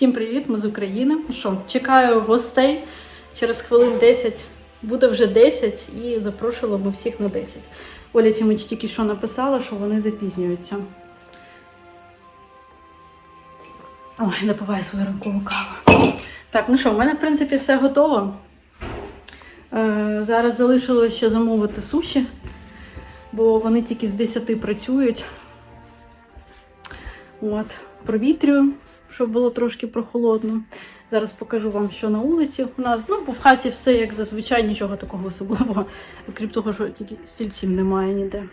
Всім привіт! Ми з України. Ну що, чекаю гостей. Через хвилин 10 буде вже 10 і запрошувала ми всіх на 10. Оля Тімич тільки що написала, що вони запізнюються. Ой, допиваю свою ранкову каву. Так, ну що, в мене, в принципі, все готово. Е, зараз залишилося ще замовити суші, бо вони тільки з 10 працюють. От, провітрюю, щоб було трошки прохолодно. Зараз покажу вам, що на вулиці у нас. Ну, бо в хаті все як зазвичай, нічого такого особливого, окрім того, що тільки стільців немає ніде.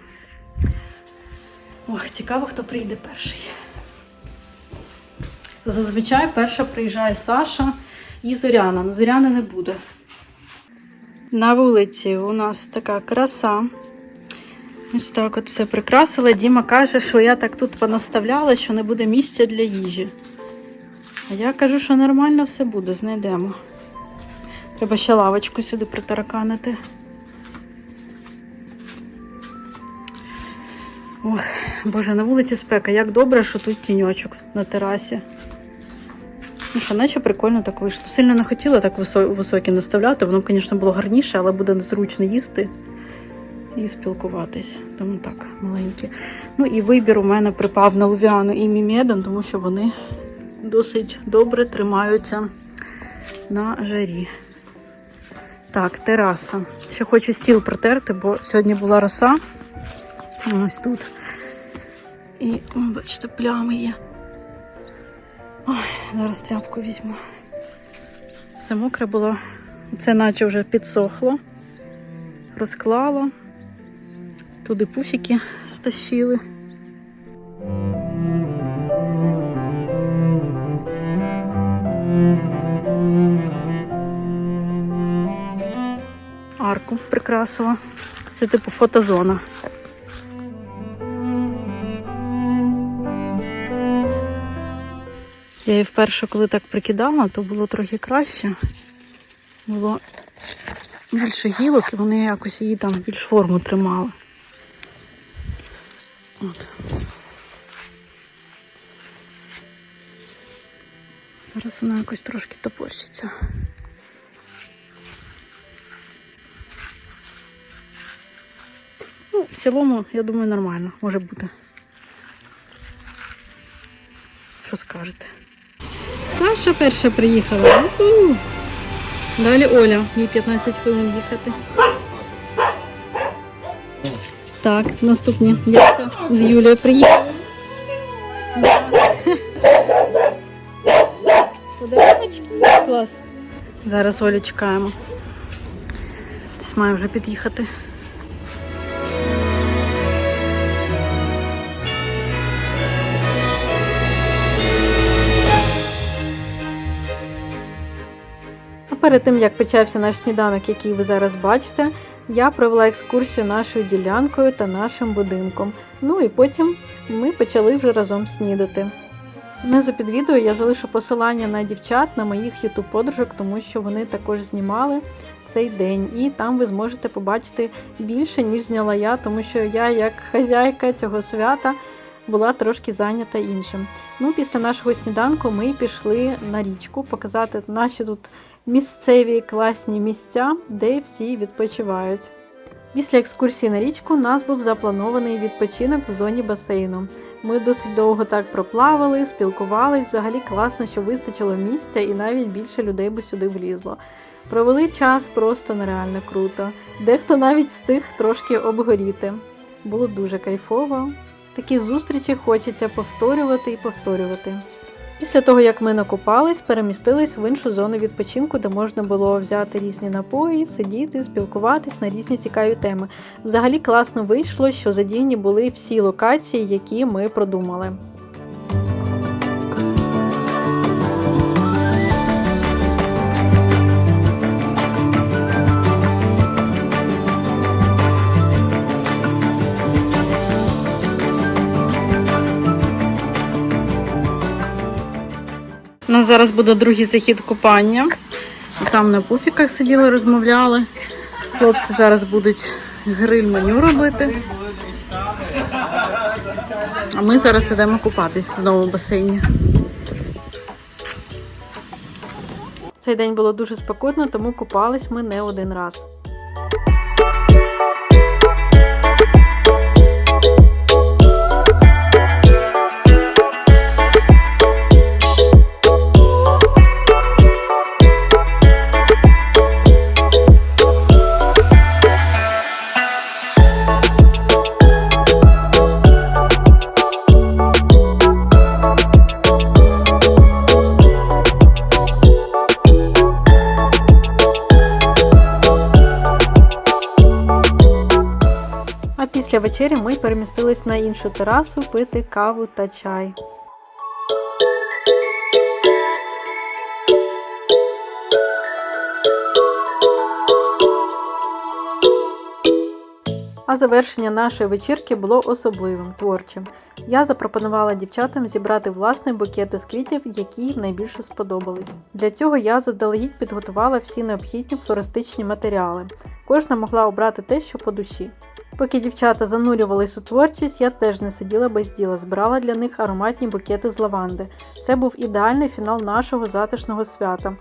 Ох, цікаво, хто прийде перший. Зазвичай перша приїжджає Саша і Зоряна. Ну, Зоряни не буде. На вулиці у нас така краса. Ось так от все прикрасила. Діма каже, що я так тут понаставляла, що не буде місця для їжі. А я кажу, що нормально все буде, знайдемо. Треба ще лавочку сюди притараканити. Ох, боже, на вулиці спека. Як добре, що тут тіньочок на терасі. Ну що, наче прикольно так вийшло. Сильно не хотіла так високі наставляти. Воно, звісно, було гарніше, але буде незручно їсти і спілкуватись. Тому так, маленькі. Ну і вибір у мене припав на Лувіану і Мімедон, тому що вони досить добре тримаються на жарі. Так, тераса. Ще хочу стіл протерти, бо сьогодні була роса. Ось тут. І, бачите, плями є. Ой, зараз тряпку візьму. Все мокре було. Це наче вже підсохло. Розклала. Туди пуфіки стащили. Арку прикрасила. Це типу фотозона. Я її вперше, коли так прикидала, то було трохи краще. Було більше гілок, і вони якось її там більш форму тримали. От. Зараз вона якось трошки топорщиться. В цілому, я думаю, нормально може бути. Що скажете? Саша перша приїхала. Далі Оля, їй 15 хвилин їхати. Так, наступні. Яся з Юлією приїхали. Подаруночки. Клас. Зараз Олю чекаємо. Десь має вже під'їхати. Перед тим як почався наш сніданок, який ви зараз бачите, я провела екскурсію нашою ділянкою та нашим будинком. Ну і потім ми почали вже разом снідати. Внизу під відео я залишу посилання на дівчат на моїх ютуб подружок, тому що вони також знімали цей день, і там ви зможете побачити більше, ніж зняла я, тому що я, як хазяйка цього свята, була трошки зайнята іншим. Ну, після нашого сніданку ми пішли на річку показати наші тут місцеві класні місця, де всі відпочивають. Після екскурсії на річку у нас був запланований відпочинок в зоні басейну. Ми досить довго так проплавали, спілкувались. Взагалі класно, що вистачило місця і навіть більше людей би сюди влізло. Провели час просто нереально круто. Дехто навіть встиг трошки обгоріти. Було дуже кайфово. Такі зустрічі хочеться повторювати і повторювати. Після того, як ми накупались, перемістились в іншу зону відпочинку, де можна було взяти різні напої, сидіти, спілкуватись на різні цікаві теми. Взагалі класно вийшло, що задіяні були всі локації, які ми продумали. Зараз буде другий захід купання. Там на пуфіках сиділи, розмовляли. Хлопці зараз будуть гриль меню робити. А ми зараз ідемо купатись знову в басейні. цей день було дуже спекотно, тому купались ми не один раз. Після вечері ми перемістились на іншу терасу пити каву та чай. А завершення нашої вечірки було особливим, творчим. Я запропонувала дівчатам зібрати власний букет із квітів, які найбільше сподобались. Для цього я заздалегідь підготувала всі необхідні флористичні матеріали. Кожна могла обрати те, що по душі. Поки дівчата занурювались у творчість, я теж не сиділа без діла, збирала для них ароматні букети з лаванди. Це був ідеальний фінал нашого затишного свята.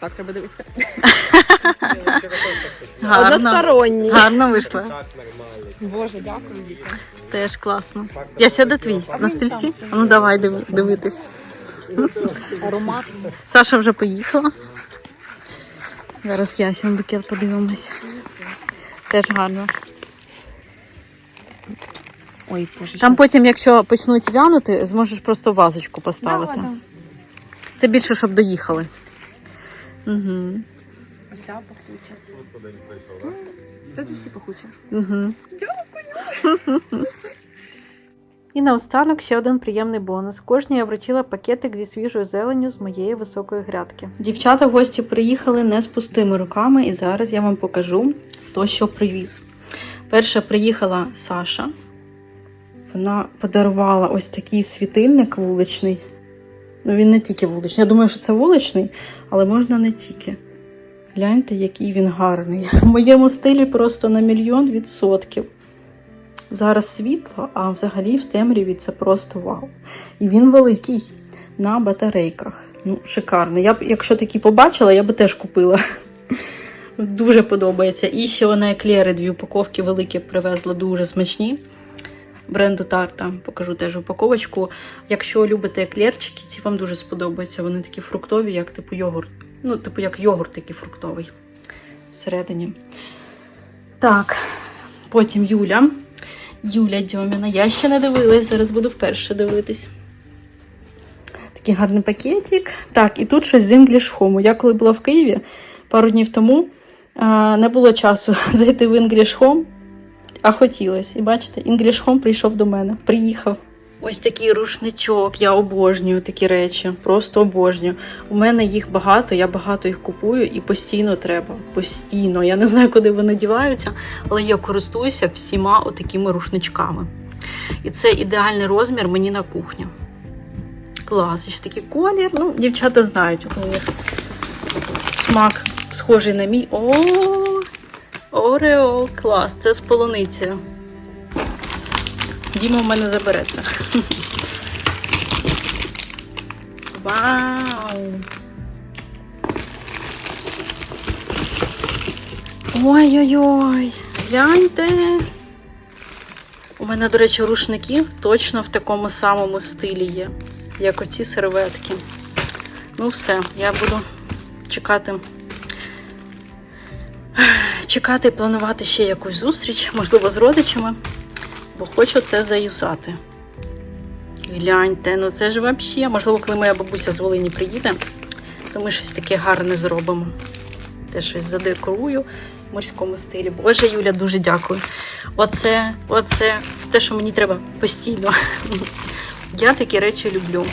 Так треба дивитися. Гарно, Односторонній. гарно вийшло. Боже, дякую, Віка. Теж класно. Я сяду твій на стільці. А Ну давай диви- дивитись. Аромат. Саша вже поїхала. Зараз ясен букет подивимось. Теж гарно. Ой, боже. Там потім, якщо почнуть вянути, зможеш просто вазочку поставити. Да, да. Це більше, щоб доїхали. Угу. Оця пахуча. Та тут всі пахучі. Угу. І наостанок ще один приємний бонус. Кожній я вручила пакетик зі свіжою зеленню з моєї високої грядки. Дівчата в гості приїхали не з пустими руками, і зараз я вам покажу, хто що привіз. Перша приїхала Саша. Вона подарувала ось такий світильник вуличний. Ну, він не тільки вуличний. Я думаю, що це вуличний, але можна не тільки. Гляньте, який він гарний. В моєму стилі просто на мільйон відсотків. Зараз світло, а взагалі в темряві це просто вау. І він великий на батарейках. Ну, шикарно. Я б, якщо такі побачила, я би теж купила. Дуже подобається. І ще вона еклери, дві упаковки великі привезла, дуже смачні. Бренду Тарта. Покажу теж упаковочку. Якщо любите еклерчики, ці вам дуже сподобаються. Вони такі фруктові, як типу йогурт. Ну, типу, як йогурт такий фруктовий всередині. Так, потім Юля. Юля Дьоміна. Я ще не дивилась, зараз буду вперше дивитись. Такий гарний пакетик. Так, і тут щось з English Home. Я коли була в Києві пару днів тому, не було часу зайти в English Home, а хотілося. І бачите, English Home прийшов до мене, приїхав. Ось такий рушничок, я обожнюю такі речі, просто обожнюю. У мене їх багато, я багато їх купую і постійно треба. Постійно. Я не знаю, куди вони діваються, але я користуюся всіма отакими рушничками. І це ідеальний розмір мені на кухню. Клас, ще такий колір. Ну, дівчата знають, у них смак схожий на мій. О, Орео, клас, це з полуницею. Діма в мене забереться. Вау! Ой-ой-ой, гляньте. У мене, до речі, рушників точно в такому самому стилі є, як оці серветки. Ну, все, я буду чекати. Чекати і планувати ще якусь зустріч, можливо, з родичами, бо хочу це заюзати. Гляньте, ну це ж взагалі, можливо, коли моя бабуся з Волині приїде, то ми щось таке гарне зробимо. Те щось задекорую в морському стилі. Боже, Юля, дуже дякую. Оце, оце, це те, що мені треба постійно. Я такі речі люблю.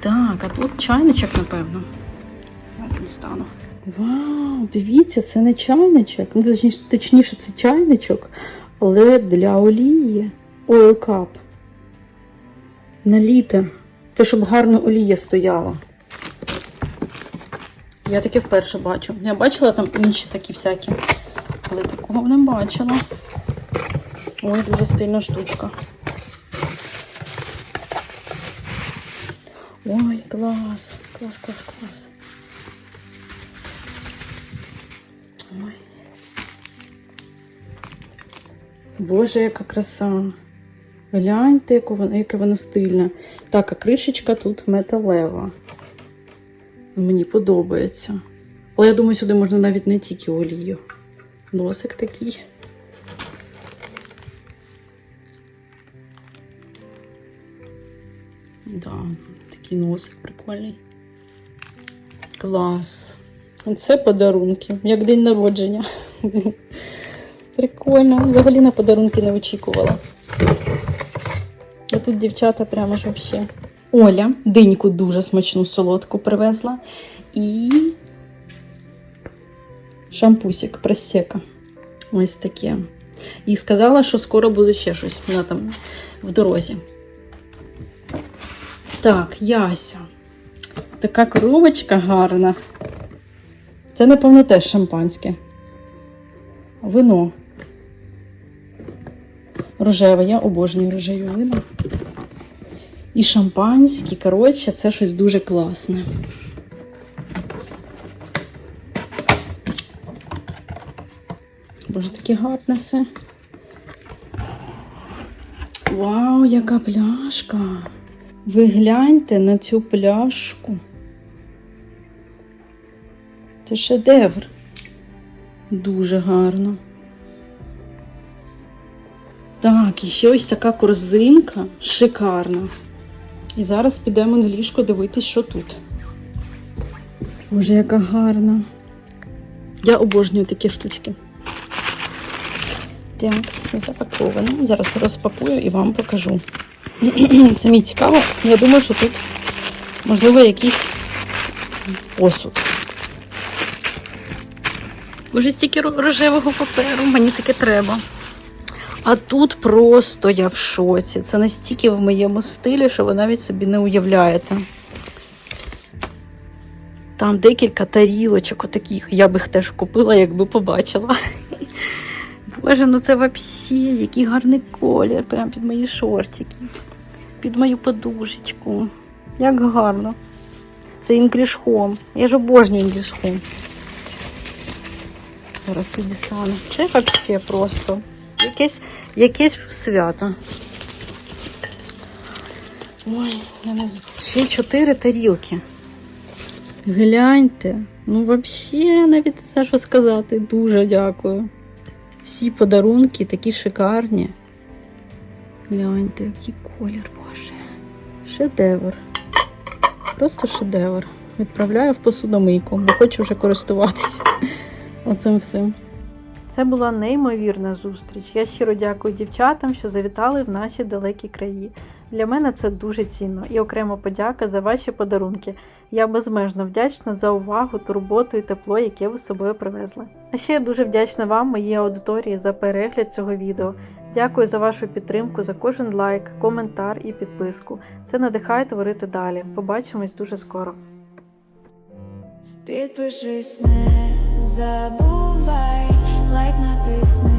Так, а тут чайничок, напевно. Я дістану. Вау, дивіться, це не чайничок. Ну, точніше, це чайничок, але для олії. Oil cup. На літр. Це щоб гарно олія стояла. Я таке вперше бачу. Я бачила там інші такі всякі, але такого не бачила. Ой, дуже стильна штучка. Ой, клас, клас, клас, клас. Ой. Боже, яка краса. Гляньте, яке воно, яке воно стильне. Так, а кришечка тут металева. Мені подобається. Але я думаю, сюди можна навіть не тільки олію. Носик такий. Да, такий носик прикольний. Клас. Оце подарунки, як день народження. Прикольно. Взагалі на подарунки не очікувала. А тут дівчата прямо ж взагалі. Оля диньку дуже смачну солодку привезла. І шампусик просека. Ось таке. І сказала, що скоро буде ще щось. Вона там в дорозі. Так, Яся. Така коробочка гарна. Це, напевно, теж шампанське. Вино. Рожеве, я обожнюю рожеві вина. І шампанське, коротше, це щось дуже класне. Боже, таке гарне все. Вау, яка пляшка! Ви гляньте на цю пляшку. Це шедевр. Дуже гарно. Так, і ще ось така корзинка шикарна. І зараз підемо на ліжко дивитись, що тут. Боже, яка гарна. Я обожнюю такі штучки. Так, все запаковано. Зараз розпакую і вам покажу. Самі цікаво. Я думаю, що тут, можливо, якийсь посуд. Боже, стільки рожевого паперу, мені таке треба. А тут просто я в шоці. Це настільки в моєму стилі, що ви навіть собі не уявляєте. Там декілька тарілочок отаких. Я б їх теж купила, якби побачила. Боже, ну це взагалі який гарний колір, прям під мої шортики, під мою подушечку. Як гарно. Це English Home. Я ж обожнюю English Home. Зараз все дістану. Це взагалі просто. Якесь, якесь свято. Ой, я не знаю. Ще чотири тарілки. Гляньте. Ну, взагалі, навіть знаю, що сказати. Дуже дякую. Всі подарунки такі шикарні. Гляньте, який колір, боже. Шедевр. Просто шедевр. Відправляю в посудомийку, бо хочу вже користуватися оцим всім. Це була неймовірна зустріч. Я щиро дякую дівчатам, що завітали в наші далекі краї. Для мене це дуже цінно і окрема подяка за ваші подарунки. Я безмежно вдячна за увагу, турботу і тепло, яке ви з собою привезли. А ще я дуже вдячна вам, моїй аудиторії, за перегляд цього відео. Дякую за вашу підтримку, за кожен лайк, коментар і підписку. Це надихає творити далі. Побачимось дуже скоро. Підпишись, не забувай, like not this now.